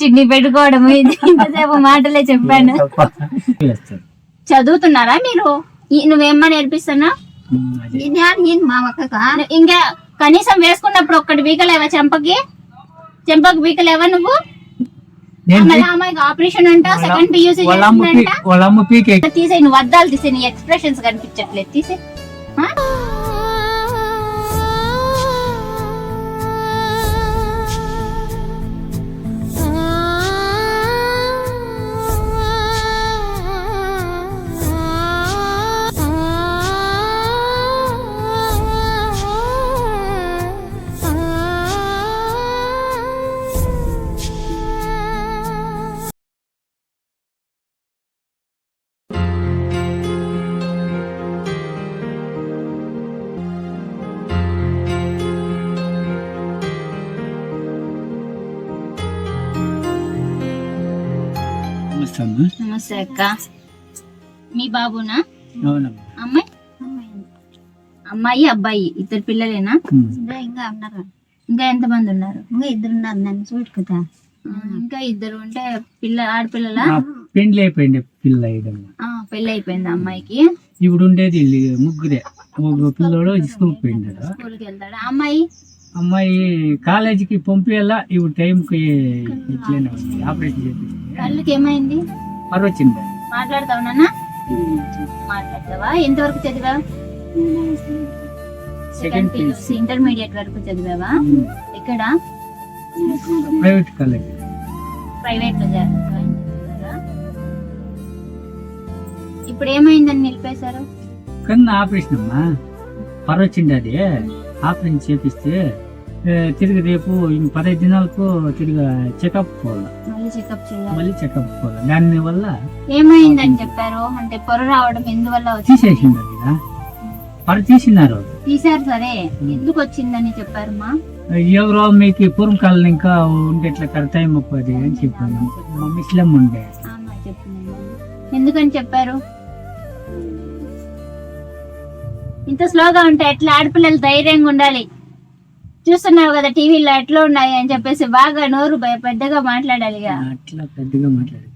చిన్ని పెట్టుకోవడం ఇది ఇంతసేపు మాటలే చెప్పాను. చదువుతున్నారా మీరు? నువ్వేమ్మా నేర్పిస్తున్నా మా అక్కక. ఇంకా కనీసం వేసుకున్నప్పుడు ఒక్కటి బీకలేవా చెంపకి? చెంపకి బీకలేవా నువ్వు? ఆపరేషన్ అంట సెకండ్ పియూసీ తీసే నువ్వు అద్దాలు తీసే నీ ఎక్స్ప్రెషన్స్ కనిపించట్లేదు. తీసే నమస్తే అక్క. మీ బాబునా? అమ్మాయి? అమ్మాయి అబ్బాయి ఇద్దరు పిల్లలేనా. ఇంకా ఇంకా ఉన్నారు ఇంకా ఎంత మంది ఉన్నారు? ఇంకా ఇద్దరు ఉన్నారు నన్ను చూడుకుతా ఇంకా ఇద్దరు ఉంటే పిల్ల ఆడపిల్లల? ఆ పెండ్లి అయిపోయింది పిల్ల పెళ్ళి అయిపోయింది అమ్మాయికి? ఇప్పుడు ఉండేది ముగ్గురే. ఒక పిల్లోడు స్కూల్కి పోయిండాడు స్కూల్కి వెళ్తాడు? అమ్మాయి? అమ్మాయి కాలేజీకి పంపించాలా ఇప్పుడు టైంకి ఆపరేషన్ చేపించింది కళ్ళకి ఏమైంది? మరి వచ్చింది మాట్లాడతావు నాన్న? మాట్లాడతావా? ఎంతవరకు చదివా సెకండ్ పియూసీ ఇంటర్మీడియట్ వరకు చదివావా? ఎక్కడ? ప్రైవేట్ కాలేజ్ ప్రైవేట్లో? ఇప్పుడు ఏమైందని నిలిపేశారు? కన్నా ఆపరేషన్ అమ్మా పర వచ్చింది అది. ఆపరేషన్ చేపిస్తే తిరిగి రేపు పదహైదు దినాలకు తిరిగి చెకప్ పోవాలి? మళ్ళీ చెకప్ చేయాలి. మళ్ళీ చెకప్ పోవాలి? దాని వల్ల ఏమైందని చెప్పారు? అంటే పొర రావడం ఎందువల్ల తీసేసింది ఆ. పర తీసినారు. తీశారు సరే. ఎందుకు వచ్చిందని చెప్పారు మా? ఎవరో మీకు పూర్వం కాలం ఇంకా ఉండేట్లా కడతాయి ముప్పది అని చెప్పాను. మా ముస్లిం ఉండే. ఎందుకని చెప్పారు? ఇంత స్లోగా ఉంటే ఎట్లా ఆడపిల్లలు ధైర్యంగా ఉండాలి? చూస్తున్నావు కదా టీవీలో ఎట్లా ఉన్నాయి అని చెప్పేసి బాగా నోరు పెద్దగా మాట్లాడాలిగా అట్లా పెద్దగా మాట్లాడే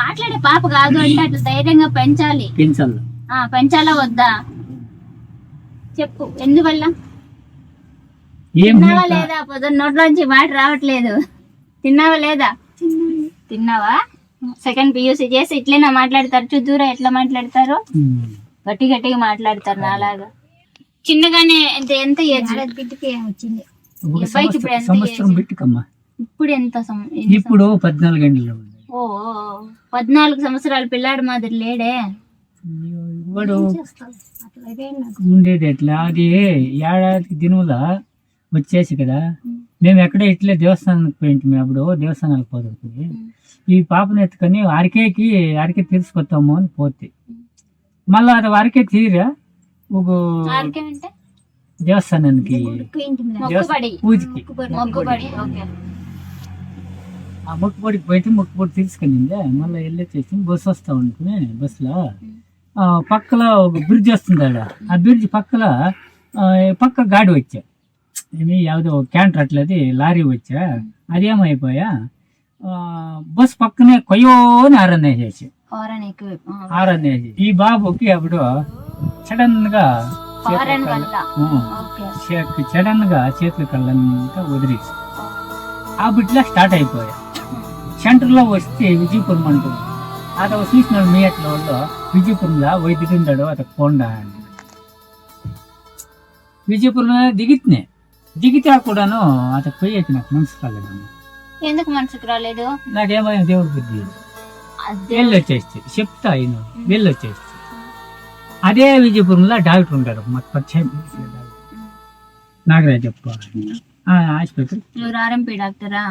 మాట్లాడే పాప కాదు అంటే అట్లా ధైర్యంగా పెంచాలి. పెంచాలి. ఆ పెంచాలా వద్దా? చెప్పు ఎందువల్ల? తిన్నావా లేదా? పొద్దున్న నోట్లోంచి మాట రావట్లేదు. తిన్నావా లేదా? తిన్నావా? సెకండ్ పియూసీ చేసి ఇట్లేనా మాట్లాడతారు. చూద్దూరా ఎట్లా మాట్లాడతారు. గట్టి గట్టిగా మాట్లాడతారు నాలాగా. చిన్నగానే ఎంత ఎంత ఏజ్? బిడ్డకి ఏం వచ్చింది? ఒక అబ్బాయికి ఇప్పుడు సంవత్సరం ఎంత సంవత్సరం పెట్టుకమ్మా ఇప్పుడు ఎంత ఇప్పుడు పద్నాలుగు గంటలు ఓ. పద్నాలుగు సంవత్సరాల పిల్లాడి మాదిరి లేడే. వాడు ఉండేది ఎట్లా? అది ఏడాది దినుల వచ్చేసి కదా. మేము ఎక్కడ ఇట్లే దేవస్థానానికి పోయింటి అప్పుడు. దేవస్థానాలకు పోతుంది. ఈ పాపను ఎత్తుకొని అరకేకి అరకే తీసుకొస్తాము అని పోతే. మళ్ళా అది అరకే తీరా? దేవస్థానానికి. ఆ మొక్కుబడికి పోయితే మొక్కుబడి తీసుకెళ్ళింది. మళ్ళీ వెళ్ళేసేసి బస్సు వస్తా ఉంటుంది బస్సులో. పక్కల ఒక బ్రిడ్జ్ వస్తుంది ఆడ. ఆ బ్రిడ్జ్ పక్కల పక్క గాడి వచ్చా. ఏమి యావదో క్యాంటర్ అట్లది లారీ వచ్చా. అదేమైపోయా బస్ పక్కనే కొయ్యోని ఆరన్ వేసేసి ఆరన్ ఈ బాబుకి అప్పుడు సడన్గా సడన్గా చేతుల కళ్ళంతా వదిలేసి ఆ బిడ్డలా స్టార్ట్ అయిపోయా. సెంటర్లో వస్తే విజయపురం అంటుంది. అత చూసిన మీ అట్ల వాళ్ళు విజయపురంలో వైద్యుడుండాడు అత కొండ అని విజయపురంలో దిగితే దిగితే కూడాను అత పోయేకి నాకు మనసు కాలేదమ్మా ఎందుకు మనసుకు రాలేదు? నాకేమైనా దేవుడి బుద్ధి వెళ్ళొచ్చేస్తే చెప్తా ఆయన వెళ్ళొచ్చేస్తే. అదే విజయపురంలో డాక్టర్ ఉంటారు మాకు పరిచయం చేసిన డాక్టర్. నాగరాజ్ చెప్పుకోవాలి ఆసుపత్రి. ఎవరు ఆర్ఎంపీ డాక్టరా?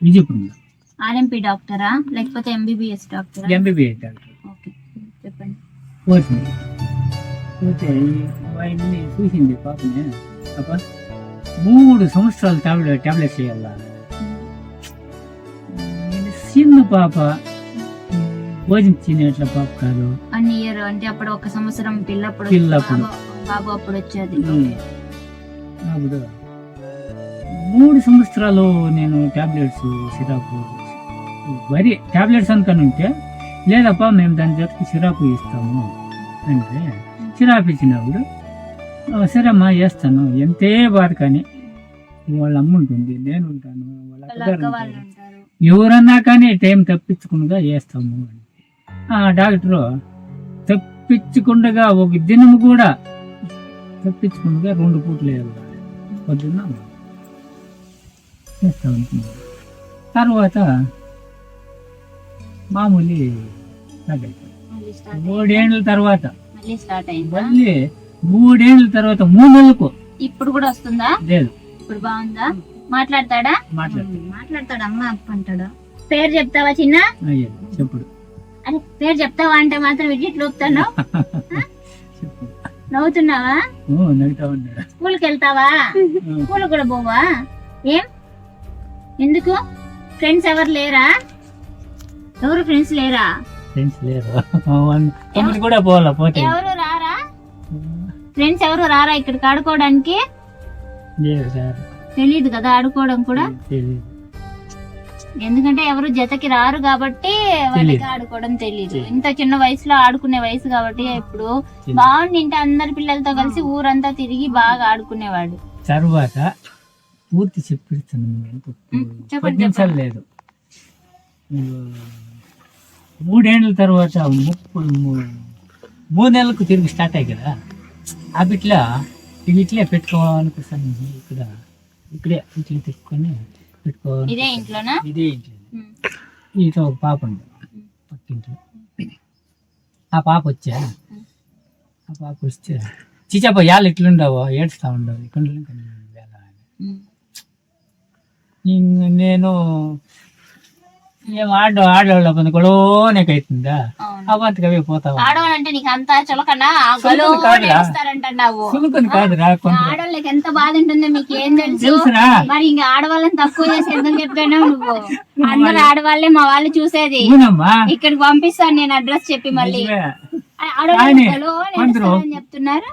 విజయపురంలో. ఆర్ఎంపీ డాక్టరా? లేకపోతే ఎంబీబీఎస్ డాక్టరా? MBBS doctor. ఓకే చెప్పండి. పోతుంది. పోతే ఆయన్ని చూసింది పాపని. పాప మూడు సంవత్సరాలు టాబ్లెట్ టాబ్లెట్స్ వేయాల? చిన్న పాప. భోజనం తినేట్ల పాప కాదు. వన్ ఇయర్ అంటే అప్పుడు ఒక సంవత్సరం పిల్లప్పుడు పిల్లప్పుడు. బాబు- అప్పుడు వచ్చేది. అప్పుడు మూడు సంవత్సరాలు నేను టాబ్లెట్స్ సిరాపు వరి టాబ్లెట్స్ అనుకని ఉంటే లేదప్పా మేము దాని జతకి సిరాపు ఇస్తాము అంటే సిరాపు ఇచ్చినప్పుడు "ఆ, సరేమ్మా వేస్తాను. ఎంతే బాధ కానీ వాళ్ళ అమ్మ ఉంటుంది నేను ఉంటాను వాళ్ళ ఎవరన్నా కానీ టైం తప్పించకుండా వేస్తాము అని. ఆ డాక్టరు తప్పించకుండా ఒక దినము కూడా తప్పించకుండా రెండు పూటలు వేయాలి. పొద్దున్న చేస్తా తర్వాత మామూలు స్టార్ట్ అయిపోయింది. మూడేళ్ళ తర్వాత. మళ్ళీ మూడేళ్ళ తర్వాత మూడు నెలలకు. ఇప్పుడు కూడా వస్తుందా? లేదు. ఇప్పుడు బాగుందా? మాట్లాడతాడా? మాట్లాడుతుంది మాట్లాడతాడు? అమ్మ అంటాడు పేరు చెప్తావా చిన్న? చెప్పుడు. అరే పేరు చెప్తావా అంటే మాత్రం విజిట్ లోపుతాను నవ్వుతున్నావా? స్కూల్కి వెళ్తావా? స్కూల్ కూడా పోవా? ఏం? ఎందుకు? ఫ్రెండ్స్ ఎవరు లేరా? ఎవరు ఫ్రెండ్స్ లేరా? ఫ్రెండ్స్ లేరు. తమ్ముడు కూడా పోవాలా? పోతే. ఎవరు రారా? ఫ్రెండ్స్ ఎవరు రారా ఇక్కడికి ఆడుకోవడానికి? లేదు సార్. తెలియదు కదా ఆడుకోవడం కూడా? తెలీదు. ఎందుకంటే ఎవరు జతకి రారు కాబట్టి వాళ్ళకి. ఆడుకోవడం తెలియదు. ఇంత చిన్న వయసులో ఆడుకునే వయసు కాబట్టి ఇప్పుడు. బాగుండింటే అందరి పిల్లలతో కలిసి ఊరంతా తిరిగి బాగా ఆడుకునేవాడు. తర్వాత పూర్తి చెప్పిస్తాను లేదు. మూడేళ్ళ తర్వాత ముప్పై మూడు నెలలకు తిరిగి స్టార్ట్ అయ్యి కదా ఆ బిట్లా ఇవి ఇట్లే పెట్టుకోవాలనుకుంటాను ఇక్కడ ఇక్కడే ఇట్లా తిప్పుకొని పెట్టుకోవాలి ఇదే ఇంట్లోనా? ఇదే ఇంట్లో ఒక పాప ఉంది. పక్కింట్లో. ఆ పాప వచ్చా ఆ పాప వస్తే చిచప్ప యాళ్ళు ఇట్లుండవు ఏడుస్తా ఉండవు. ఇక్కడ నేను ఏం ఆడ ఆడవాళ్ళ పని గొడవనేకైతుందా అవును. అవంతకు అవే పోతావా? ఆడవాళ్ళంటే నీకు అంత చులకనా? చులకన కాదురా. కొంత ఆడవాళ్ళకి ఎంత బాధ ఉంటుందో మీకు ఏం తెలుసు? మరి ఇంకా ఆడవాళ్ళని తక్కువ చేసి ఎందుకు చెప్పాను నువ్వు? అందరు ఆడవాళ్ళే మా వాళ్ళు చూసేది. ఇక్కడికి పంపిస్తాను నేను అడ్రస్ చెప్పి మళ్ళీ. చెప్తున్నారు.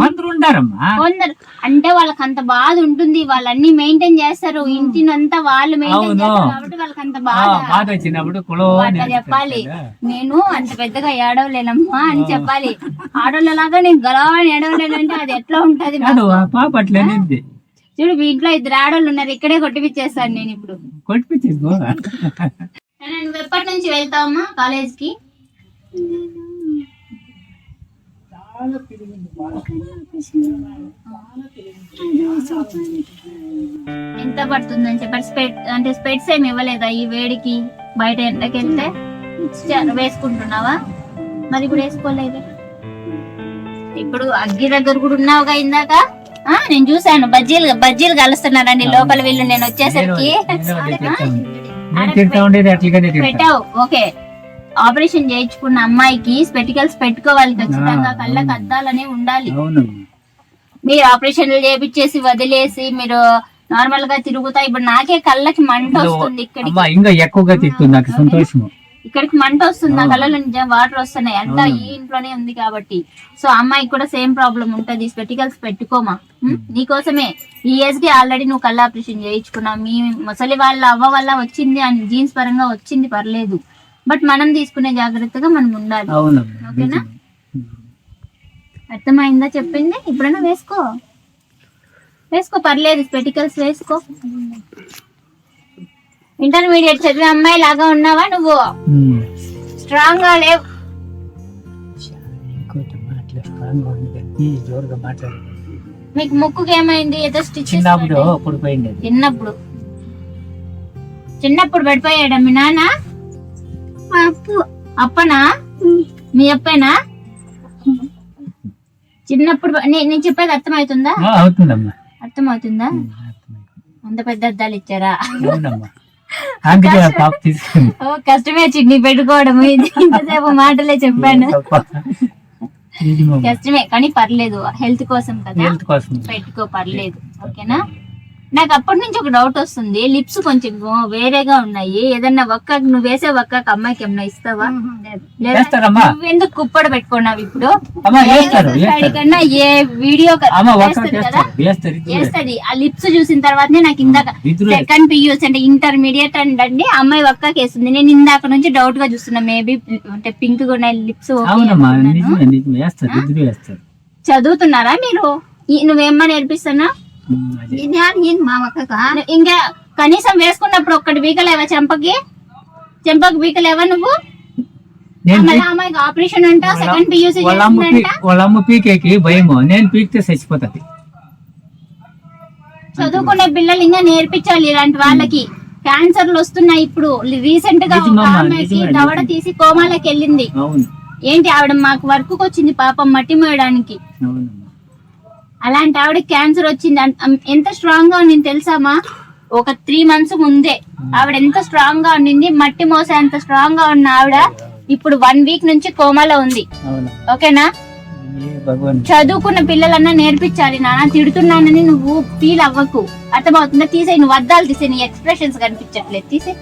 కొందరు ఉండారమ్మా కొందరు. అంటే వాళ్ళకి అంత బాధ ఉంటుంది. వాళ్ళన్ని మెయింటైన్ చేస్తారు. ఇంటినంతా వాళ్ళు మెయింటైన్. చేస్తారు కాబట్టి వాళ్ళకి అంత బాధ. బాధ వచ్చినప్పుడు కులో అట్లా చెప్పాలి. నేను అంత పెద్దగా ఏడవలేనమ్మా అని చెప్పాలి. ఆడవాళ్ళలాగా నేను గలవని ఏడవలేనంటే అది ఎట్లా ఉంటది కాదు ఆ పాప అట్లా అనేది చూడు మీ ఇంట్లో ఇద్దరు ఆడవాళ్ళు ఉన్నారు. ఇక్కడే కొట్టిపిచ్చేస్తాను నేను ఇప్పుడు. కొట్టిపించేసుకో సరే, నువ్వు ఎప్పటి నుంచి వెళ్తావమ్మా ఎంత పడుతుందని చెప్పారు స్పెట్ అంటే స్పెట్స్ ఏమి ఇవ్వలేదా ఈ వేడికి? బయట ఎండకి వెళ్తే? చ- వేసుకుంటున్నావా? మరి ఇప్పుడు వేసుకోలేదు. ఇప్పుడు అగ్గి దగ్గర కూడా ఉన్నావుగా ఇందాక? ఆ, నేను చూసాను బజ్జీలు బజ్జీలు కలుస్తున్నారండి. లోపల వీళ్ళు నేను వచ్చేసరికి. పెట్టావు. ఓకే. ఆపరేషన్ చేయించుకున్న అమ్మాయికి స్పెటికల్స్ పెట్టుకోవాలి ఖచ్చితంగా. కళ్ళకి. అద్దాలనే ఉండాలి. మీరు ఆపరేషన్లు చేపించేసి వదిలేసి మీరు నార్మల్గా తిరుగుతా. ఇప్పుడు నాకే కళ్ళకి మంట వస్తుంది ఇక్కడికి. ఇంకా ఎక్కువగా తిట్టుంది నాకు సంతోషము. ఇక్కడికి మంట వస్తుంది. నా. కళ్ళలో నిజం వాటర్ వస్తున్నాయి. అంతా. ఈ ఇంట్లోనే ఉంది కాబట్టి. సో అమ్మాయికి కూడా సేమ్ ప్రాబ్లం ఉంటది. స్పెటికల్స్ పెట్టుకోమా? నీకోసమే. ఈ ఏజ్కి ఆల్రెడీ నువ్వు కళ్ళ ఆపరేషన్ చేయించుకున్నావు. మీ ముసలి వాళ్ళ అవ్వ వల్ల వచ్చింది. అని జీన్స్ పరంగా వచ్చింది. పర్లేదు. బట్ మనం తీసుకునే జాగ్రత్తగా మనం ఉండాలి. అవునమ్మా ఓకేనా? నిజమే. అర్థమైందా చెప్పింది? ఇప్పుడైనా వేసుకో. వేసుకో పర్లేదు. స్పెటికల్స్ వేసుకో. ఇంటర్మీడియట్ చదివే అమ్మాయి లాగా ఉన్నావా నువ్వు? ఉమ్. స్ట్రాంగ్గా లేవు. ఇంకోటి జోరుగా మాట్లాడు. మీకు ముక్కుకి ఏమైంది ఏదో స్టిచ్ చిన్నప్పుడు అప్పుడు. చిన్నప్పుడు. చిన్నప్పుడు పడిపోయాడా మీ నాన్న? అప్పు. అప్పనా? మీ అప్పేనా? చిన్నప్పుడు నేను చెప్పేది అర్థమవుతుందా? అవుతుందమ్మా. అర్థమవుతుందా. అంత పెద్ద అద్దాలు ఇచ్చారా? కష్టమే చిన్ని పెట్టుకోవడం. ఇది ఇంతసేపు మాటలే చెప్పాను. కష్టమే కానీ పర్లేదు. హెల్త్ కోసం కదా. హెల్త్ కోసం. పెట్టుకో పర్లేదు. ఓకేనా? నాకు అప్పటి నుంచి ఒక డౌట్ వస్తుంది. లిప్స్ కొంచెం వేరేగా ఉన్నాయి. ఏదన్నా ఒక్క నువ్వు వేసే ఒక్క అమ్మాయికి ఏమన్నా ఇస్తావా? నువ్వెందుకు కుప్పడ పెట్టుకున్నావు ఇప్పుడు? వాడికన్నా ఏ వీడియో అమ్మ ఒక్క వేస్తుంది. ఆ లిప్స్ చూసిన తర్వాతనే నాకు ఇందాక సెకండ్ పియూస్ అంటే ఇంటర్మీడియట్ అండి అమ్మాయి ఒక్కకి వేస్తుంది. నేను ఇందాక నుంచి డౌట్గా చూస్తున్నా. మేబీ అంటే పింక్గా ఉన్నాయి లిప్స్ చదువుతున్నారా మీరు? నువ్వేమ్మా నేర్పిస్తున్నా మా అక్కక ఇంకా కనీసం వేసుకున్నప్పుడు ఒక్కటి బీకలేవా చెంపకి? చెంపకి బీకలేవా నువ్వు? ఆపరేషన్ అంట సెకండ్ పియూసీ పీకేకి భయము. నేను పీకితే చచ్చిపోతుంది. చదువుకునే పిల్లలు ఇంకా నేర్పించాలి ఇలాంటి వాళ్ళకి. క్యాన్సర్లు వస్తున్నాయి ఇప్పుడు. రీసెంట్గా ఒక ఆమెకి దవడ. తీసి కోమాలోకి వెళ్ళింది. ఏంటి ఆవిడ మాకు వర్క్ వచ్చింది పాపం మట్టి మోయడానికి? అలాంటి ఆవిడ క్యాన్సర్ వచ్చింది. ఎంత స్ట్రాంగ్గా ఉండింది తెలుసామా ఒక త్రీ మంత్స్ ముందే. ఆవిడ ఎంత స్ట్రాంగ్గా ఉండింది మట్టి మోసే అంత స్ట్రాంగ్గా ఉన్న ఆవిడ ఇప్పుడు వన్ వీక్ నుంచి కోమాలో ఉంది. ఓకేనా? చదువుకున్న పిల్లలన్నా నేర్పించాలి నాన్న. తిడుతున్నానని నువ్వు ఫీల్ అవ్వకు. అర్థమవుతుందా? తీసే నువ్వు అద్దాలు తీసే నీ ఎక్స్ప్రెషన్స్ కనిపించట్లేదు. తీసే?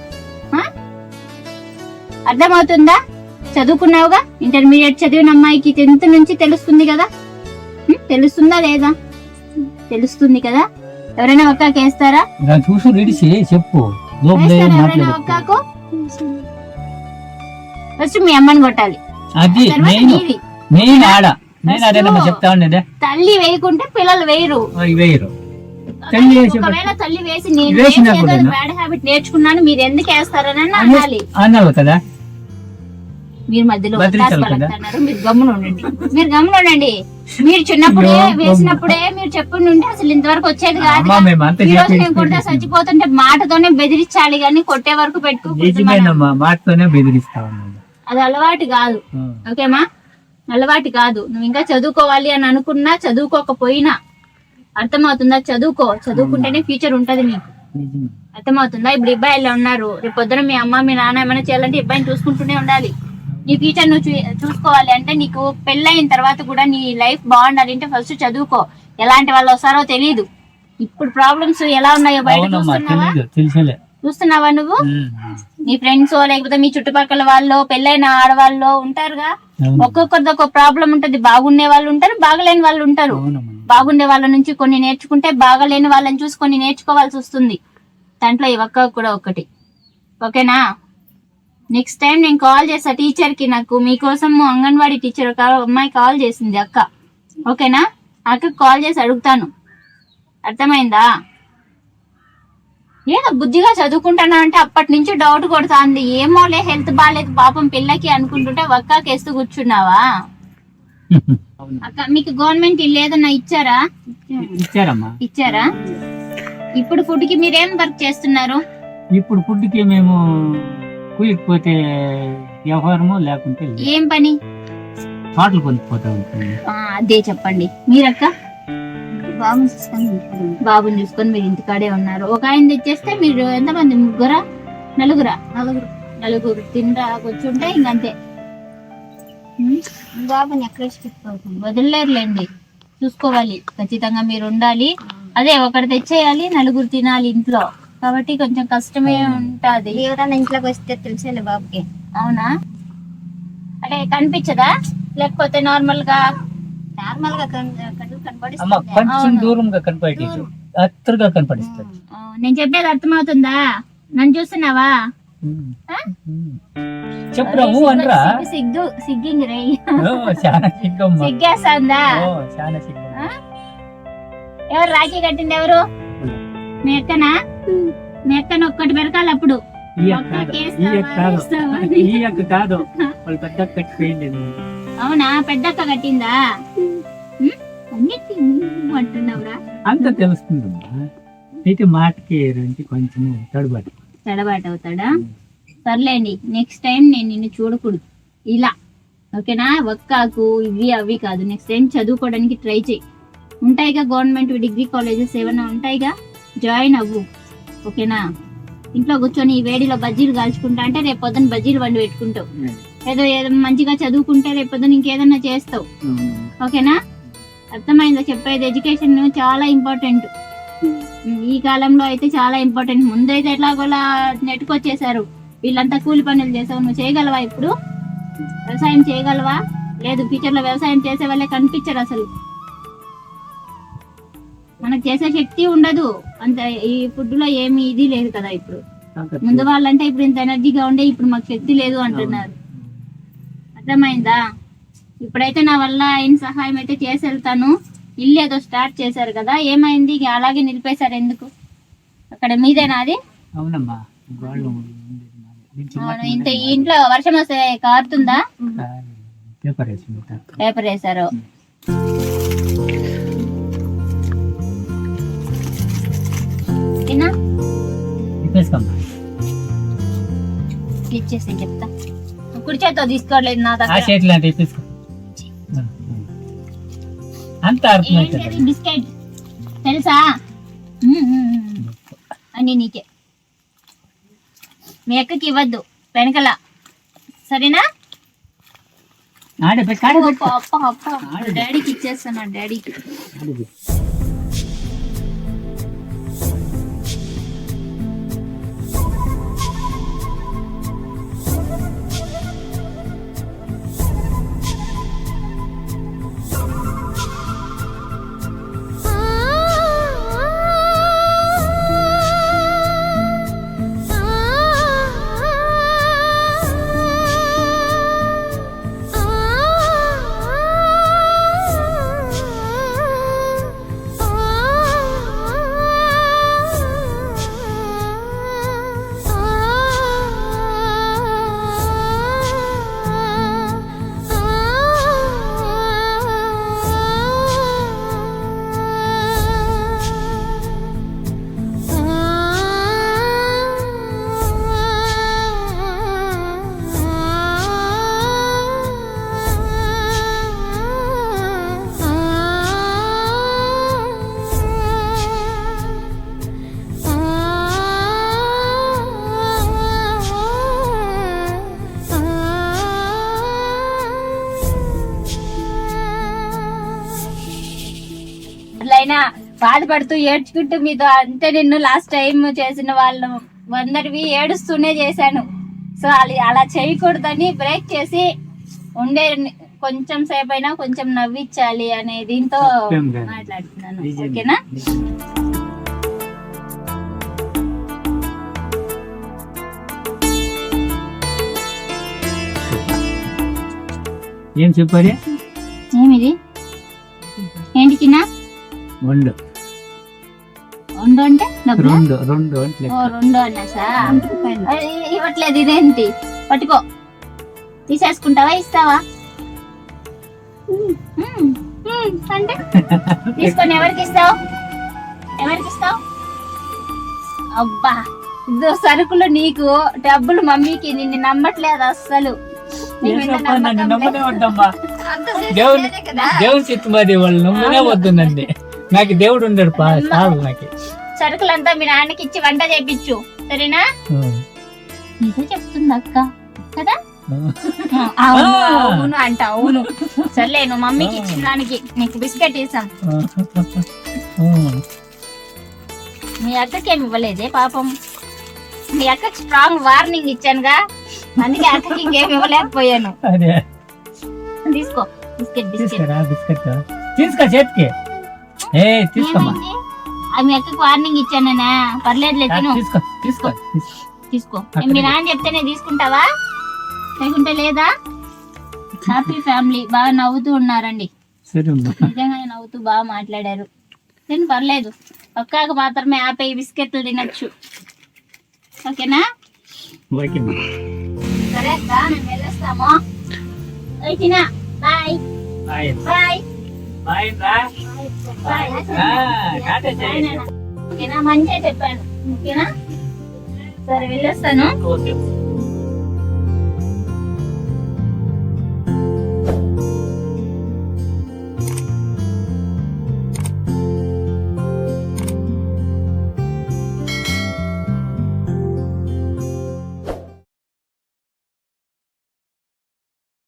అర్థమవుతుందా? చదువుకున్నావుగా? ఇంటర్మీడియట్ చదివిన అమ్మాయికి టెన్త్ నుంచి తెలుస్తుంది కదా? తెలుస్తుందా లేదా? తెలుస్తుంది కదా. ఎవరైనా ఒక్కాకి వేస్తారా? చూసి రెడిసి చెప్పు. ఎవరైనా ఒక్కాకు? ఫస్ట్ మీ అమ్మని కొట్టాలి. అది నేను నేను ఆడ. నేను అదేనమ్మా చెప్తా ఉండేదే. తల్లి వేయకుంటే పిల్లలు వేయరు. వేయరు. తల్లి వేసి ఒకవేళ తల్లి వేసి నేను వేసినప్పుడు బ్యాడ్ హ్యాబిట్ నేర్చుకున్నాను మీరు ఎందుకు వేస్తారని అనాలి. అన్నావు కదా? మీరు మధ్యలో మీరు గమ్మున ఉండండి. మీరు గమ్మున ఉండండి. మీరు చిన్నప్పుడే వేసినప్పుడే మీరు చెప్పుండి ఉంటే అసలు ఇంతవరకు వచ్చేది కాదు ఈ రోజు నేను కొడితే చచ్చిపోతుంటే మాటతోనే బెదిరించాలి కానీ కొట్టే వరకు మాటతోనే ఉన్నాను అది అలవాటు కాదు. ఓకేమా? అలవాటు కాదు. నువ్వు ఇంకా చదువుకోవాలి అని అనుకున్నా చదువుకోకపోయినా అర్థమవుతుందా? చదువుకో. చదువుకుంటేనే ఫ్యూచర్ ఉంటది నీకు. అర్థమవుతుందా? ఇప్పుడు ఇబ్బాయిలు ఉన్నారు. రేపు పొద్దున మీ అమ్మ మీ నాన్న ఏమైనా చేయాలంటే ఇబ్బాయిని చూసుకుంటూనే ఉండాలి. నీ ఫ్యూచర్ నువ్వు చూసుకోవాలి అంటే నీకు పెళ్ళైన తర్వాత కూడా నీ లైఫ్ బాగుండాలి అంటే ఫస్ట్ చదువుకో. ఎలాంటి వాళ్ళు వస్తారో తెలియదు ఇప్పుడు ప్రాబ్లమ్స్ ఎలా ఉన్నాయో బయట చూస్తున్నావా? చూస్తున్నావా నువ్వు? నీ ఫ్రెండ్స్ లేకపోతే మీ చుట్టుపక్కల వాళ్ళు పెళ్ళైన ఆడవాళ్ళు ఉంటారుగా. ఒక్కొక్కరిది ఒక ప్రాబ్లం ఉంటది. బాగుండే వాళ్ళు ఉంటారు బాగలేని వాళ్ళు ఉంటారు. బాగుండే వాళ్ళ నుంచి కొన్ని నేర్చుకుంటే బాగలేని వాళ్ళని చూసి కొన్ని నేర్చుకోవాల్సి వస్తుంది. దాంట్లో ఈ ఒక్క కూడా ఒకటి ఓకేనా? నెక్స్ట్ టైం నేను కాల్ చేస్తా టీచర్కి నాకు మీకోసం అంగన్వాడీ టీచర్ ఒక అమ్మాయి కాల్ చేసింది అక్క. ఓకేనా? అక్క కాల్ చేసి అడుగుతాను. అర్థమైందా? ఏదో బుద్ధిగా చదువుకుంటానా అంటే అప్పటి నుంచి డౌట్ కొడుతుంది. ఏమోలే హెల్త్ బాగాలేదు పాపం పిల్లకి అనుకుంటుంటే ఒక్కాకేస్తూ కూర్చున్నావా? అవును. అక్క మీకు గవర్నమెంట్ ఇల్లు ఏదన్నా ఇచ్చారా? ఇచ్చారమ్మా. ఇచ్చారా? ఇప్పుడు ఫుడ్కి మీరేం వర్క్ చేస్తున్నారు? ఇప్పుడు ఫుడ్కి మేము పోతే వ్యవహారము లేకుంటే. ఏం పని? పాటలు పొందిపోతా ఉంటుంది ఆ, అదే చెప్పండి. మీరక్క? బాబు చూసుకొని. బాబుని చూసుకొని మీరు ఇంటికాడే ఉన్నారు. ఒక ఆయన తెచ్చేస్తే మీరు ఎంతమంది? ముగ్గురా? నలుగురా? నలుగురు. నలుగురు. తినరా కూర్చుంటే ఇంకంతే. బాబుని ఎక్కడ వదిలేరులేండి. చూసుకోవాలి. ఖచ్చితంగా మీరు ఉండాలి. అదే ఒకటి తెచ్చేయాలి నలుగురు తినాలి ఇంట్లో. కాబట్టి కొంచెం కష్టమే ఉంటది. ఎవరైనా ఇంట్లోకి వస్తే తెలిసేలే బాబుకి. అవునా? అంటే కనిపించదా? లేకపోతే నార్మల్గా నార్మల్గా కొంచెం. దూరంగా కనపడేది కనపడిస్తుంది. నేను చెప్పేది అర్థమవుతుందా? నన్ను చూస్తున్నావా? ఊ అనరా. సిగ్గు సిగ్గు సిగ్గింగ్ రే. సిగ్గేస్తుందా? ఎవరు రాఖీ కట్టింది ఎవరు? మీ అక్కనా మీ అక్కన ఒక్కటి పెరకాలి అప్పుడు. కాదు. వాళ్ళు పెద్ద కట్టిపోయింది. అవునా? పెద్దక్క కట్టిందా? అంటున్నావురా. అంత తెలుస్తుందమ్మా. అయితే మాటకి కొంచెం తడుబాటు. తడబాటు అవుతాడా? సర్లేండి. నెక్స్ట్ టైం నేను నిన్ను చూడకూడదు. ఇలా. ఓకేనా? ఒక్కాకు ఇవి అవి కాదు. నెక్స్ట్ టైం చదువుకోవడానికి ట్రై చేయి. ఉంటాయిగా గవర్నమెంట్ డిగ్రీ కాలేజెస్ ఏమైనా ఉంటాయిగా? జాయిన్ అవ్వు ఓకేనా? ఇంట్లో కూర్చొని ఈ వేడిలో బజ్జీలు కాల్చుకుంటా అంటే రేపు పొద్దున బజ్జీలు వండి పెట్టుకుంటావు. ఏదో ఏదో మంచిగా చదువుకుంటే రేపు పొద్దున ఇంకేదన్నా చేస్తావు. ఓకేనా? అర్థమైందా? చెప్పేది ఎడ్యుకేషన్ చాలా ఇంపార్టెంట్. ఈ కాలంలో అయితే చాలా ఇంపార్టెంట్. ముందైతే ఎట్లాగోలా నెట్టుకొచ్చేసారు వీళ్ళంతా కూలి పనులు చేసావు నువ్వు చేయగలవా ఇప్పుడు? వ్యవసాయం చేయగలవా? లేదు ఫ్యూచర్లో వ్యవసాయం చేసే వాళ్ళే కనిపించరు అసలు. మనకు చేసే శక్తి ఉండదు. అంత ఈ ఫుడ్లో ఏమి ఇది లేదు కదా ఇప్పుడు. ముందు వాళ్ళంటే ఇప్పుడు ఇంత ఎనర్జీగా ఉండే ఇప్పుడు మాకు శక్తి లేదు అంటున్నారు. అర్థమైందా? ఇప్పుడైతే నా వల్ల అయిన సహాయం అయితే చేసి వెళ్తాను. ఇల్లు ఏదో స్టార్ట్ చేశారు కదా ఏమైంది? అలాగే నిలిపేశారు ఎందుకు? అక్కడ మీదేనా అది అవునమ్మా ఇంత ఈ ఇంట్లో వర్షం వస్తే కారుతుందా? పేపర్ వేసి చెప్తా. కుడి చేత్తో తీసుకోవట్లేదు నా ఆ దగ్గర చేతులు అంటే తిప్పేసుకో అంత అర్థమవుతుంది ఏంటది బిస్కెట్. తెలుసా? మ్మ్, మ్మ్, మ్మ్. అని నీకే. మీ అక్కకి ఇవ్వద్దు. వెనకల. సరేనా? ఆడే పెట్టి. డాడీకి ఇచ్చేస్తాను డాడీకి. పెట్టు. అట్లయినా బాధపడుతూ ఏడ్చుకుంటూ మీతో అంటే నిన్ను లాస్ట్ టైం చేసిన వాళ్ళు అందరివి ఏడుస్తూనే చేశాను. సో అది అలా చేయకూడదని బ్రేక్ చేసి ఉండే కొంచెం సేపు అయినా కొంచెం నవ్వించాలి అనే దీంతో. మాట్లాడుతున్నాను. ఓకేనా? ఏం చెప్పారు ఏమిది? ఏంటి చిన్న రెండు. ఉండు అంటే రెండు రెండు అంటే. రెండు అన్నాసా అరే, ఇవ్వట్లేదు ఇదేంటి? పట్టుకో. తీసేసుకుంటావా ఇస్తావా. అంటే? తీసుకొని ఎవరికి ఇస్తావు? ఎవరికి ఇస్తావు? అబ్బా ఇదో సరుకులు నీకు డబ్బులు మమ్మీకి నిన్ను నమ్మట్లేదు అస్సలు. దేవుని చిత్తు మాది వాళ్ళు నమ్మనే వద్దు నన్ను. నాకు దేవుడు ఉండడు పా చాలు నాకు. సరుకులంతా మీ నాన్నకి ఇచ్చి వంట చేపించు సరేనా? ఇదే చెప్తుంది అక్క కదా? అవును అవును అంట అవును. సర్లే నువ్వు మమ్మీకి ఇచ్చిన దానికి నీకు బిస్కెట్ ఇస్తాం మీ అక్కకి ఏమి ఇవ్వలేదే పాపం. మీ అక్కకి స్ట్రాంగ్ వార్నింగ్ ఇచ్చానుగా. అందుకే అక్కకి ఇంకేమి ఇవ్వలేకపోయాను. తీసుకో బిస్కెట్ బిస్కెట్. బిస్కెట్. తీసుకో చేతికి. ఏ తీసుకోమ్మా. ఏమైంది? ఆ మీ అక్కకి వార్నింగ్ ఇచ్చానేనా పర్లేదులే తిను. తీసుకో తీసుకో. తీసుకో. మీ నాన్న చెప్తేనే తీసుకుంటావా? లేకుంటే లేదా? హ్యాపీ ఫ్యామిలీ బాగా నవ్వుతూ ఉన్నారండి. నిజంగానే నవ్వుతూ బాగా మాట్లాడారు. తిని పర్లేదు. ఒక్కాక మాత్రమే ఆపే బిస్కెట్లు తినొచ్చు. ఓకేనా. సరే అక్క మేము వెళ్ళొస్తాము. ఓకేన బాయ్. Bye bye. బాయ్. ఓకేనా? మంచిగా చెప్పాను. ఓకేనా? సరే వెళ్ళొస్తాను.